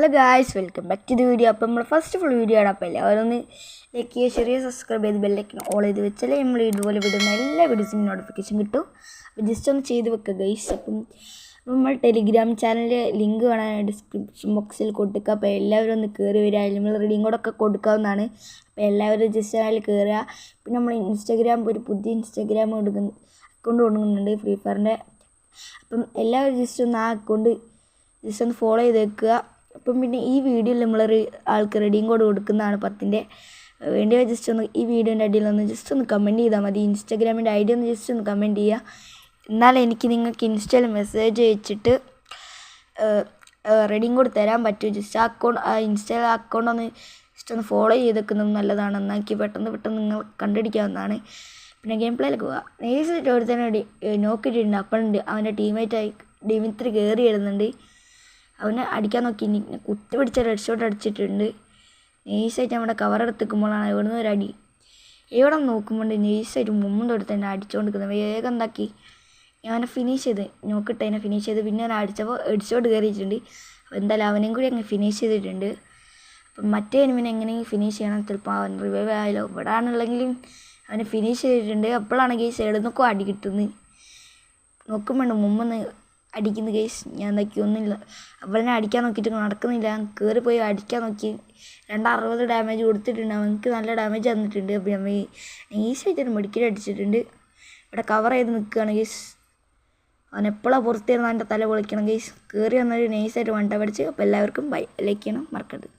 Hello guys welcome back to the video അപ്പോൾ നമ്മൾ first full video ആണ്. അപ്പോൾ എല്ലാവരും ഒന്ന് ലൈക്ക് ചെയ്യുക ചെറിയ സബ്സ്ക്രൈബ് ചെയ്ത് ബെല്ലൈക്കൻ ഓൾ ചെയ്ത് വെച്ചാൽ നമ്മൾ ഇതുപോലെ വിടുന്ന എല്ലാ വീഡിയോസിനും നോട്ടിഫിക്കേഷൻ കിട്ടും. അപ്പോൾ ജസ്റ്റ് ഒന്ന് ചെയ്ത് വെക്കുക ഗൈസ് അപ്പം നമ്മൾ ടെലിഗ്രാം ചാനലിൽ ലിങ്ക് കാണാൻ ഡിസ്ക്രിപ്ഷൻ ബോക്സിൽ കൊടുക്കുക. അപ്പോൾ എല്ലാവരും ഒന്ന് കയറി വരിക. അതിൽ നമ്മൾ റീഡിങ് ഒക്കെ കൊടുക്കാവുന്നതാണ്. അപ്പോൾ എല്ലാവരും ജസ്റ്റ് ചാനലിൽ കയറുക പിന്നെ നമ്മൾ ഇൻസ്റ്റാഗ്രാം ഒരു പുതിയ ഇൻസ്റ്റാഗ്രാം കൊടുക്കുന്ന അക്കൗണ്ട് കൊടുക്കുന്നുണ്ട് ഫ്രീ ഫയറിന്റെ അപ്പം എല്ലാവരും ജസ്റ്റ് ഒന്ന് ആ അക്കൗണ്ട് ജസ്റ്റ് ഒന്ന് ഫോളോ ചെയ്ത് വെക്കുക. അപ്പം പിന്നെ ഈ വീഡിയോയിൽ നമ്മൾ ആൾക്ക് റെഡിയും കോഡ് കൊടുക്കുന്നതാണ്. പത്തിന്റെ വേണ്ടി ജസ്റ്റ് ഒന്ന് ഈ വീഡിയോന്റെ അടിയിൽ ഒന്ന് ജസ്റ്റ് ഒന്ന് കമന്റ് ചെയ്താൽ മതി. ഇൻസ്റ്റാഗ്രാമിന്റെ ഐ ഡി ഒന്ന് ജസ്റ്റ് ഒന്ന് കമന്റ് ചെയ്യുക. എന്നാൽ എനിക്ക് നിങ്ങൾക്ക് ഇൻസ്റ്റയിൽ മെസ്സേജ് അയച്ചിട്ട് റെഡിയും കോഡ് തരാൻ പറ്റും. ജസ്റ്റ് അക്കൗണ്ട് ആ ഇൻസ്റ്റയിൽ അക്കൗണ്ട് ഒന്ന് ജസ്റ്റ് ഒന്ന് ഫോളോ ചെയ്ത് വെക്കുന്നത് നല്ലതാണ്. എന്നാക്കി പെട്ടെന്ന് പെട്ടെന്ന് നിങ്ങൾ കണ്ടുപിടിക്കാവുന്നതാണ്. പിന്നെ ഗെയിം പ്ലേയിലേക്ക് പോവുക നേഴ്സ് ഒരുത്തന്നെ നോക്കിയിട്ടുണ്ട്. അപ്പോഴുണ്ട് അവന്റെ ടീമേറ്റായി ഡിമിത്രി കയറി ഇടുന്നുണ്ട് അവനെ അടിക്കാൻ നോക്കി. കുത്തി പിടിച്ച റെഡ് ഷോട്ട് അടിച്ചിട്ടുണ്ട്. നേഴ്സായിട്ട് നമ്മുടെ കവർ എടുത്തിക്കുമ്പോഴാണ് ഇവിടുന്ന് ഒരു അടി. ഇവിടെ നോക്കുമ്പോൾ നേഴ്സായിട്ട് മുമ്പ് തൊടുത്ത് തന്നെ അടിച്ചുകൊണ്ടിരിക്കുന്നത് വേഗം എന്താക്കി? ഞാൻ ഫിനിഷ് ചെയ്ത്. നോക്കിട്ട് അതിനെ ഫിനിഷ് ചെയ്ത്. പിന്നെ ഞാൻ അടിച്ചപ്പോൾ ഹെഡ്ഷോട്ട് കയറിയിട്ടുണ്ട് അപ്പോൾ എന്തായാലും അവനെയും കൂടി അങ്ങ് ഫിനിഷ് ചെയ്തിട്ടുണ്ട്. അപ്പം മറ്റേ എനിമിനെ എങ്ങനെയെങ്കിലും ഫിനിഷ് ചെയ്യണം. ചിലപ്പോൾ അവൻ റിവൈവ് ആയാലോ. ഇവിടെ ആണെന്നുണ്ടെങ്കിലും അവനെ ഫിനിഷ് ചെയ്തിട്ടുണ്ട്. അപ്പോഴാണെങ്കിൽ സൈഡിൽ നിന്നൊക്കെ അടി കിട്ടുന്നത്. നോക്കുമ്പോണ്ട് മുമ്പൊന്ന് അടിക്കുന്ന കേസ് ഞാൻ നോക്കിയൊന്നുമില്ല ഒന്നുമില്ല. അവനെ അടിക്കാൻ നോക്കിയിട്ട് നടക്കുന്നില്ല. കയറി പോയി അടിക്കാൻ നോക്കി. രണ്ടറുപത് ഡാമേജ് കൊടുത്തിട്ടുണ്ട്. അവനക്ക് നല്ല ഡാമേജ് തന്നിട്ടുണ്ട്. അപ്പം നമ്മൾ ഈസായിട്ട് മെഡിക്കൽ അടിച്ചിട്ടുണ്ട്. ഇവിടെ കവർ ചെയ്ത് നിൽക്കുകയാണ് കേസ് അവൻ എപ്പോഴാണ് പുറത്തിരുന്ന് അവന്റെ തല പൊളിക്കണം കേസ് കയറി വന്നൊരു നൈസായിട്ട് വണ്ട പഠിച്ച് അപ്പോൾ എല്ലാവർക്കും ബൈ ലൈക്ക് ചെയ്യണം. മറക്കരുത്.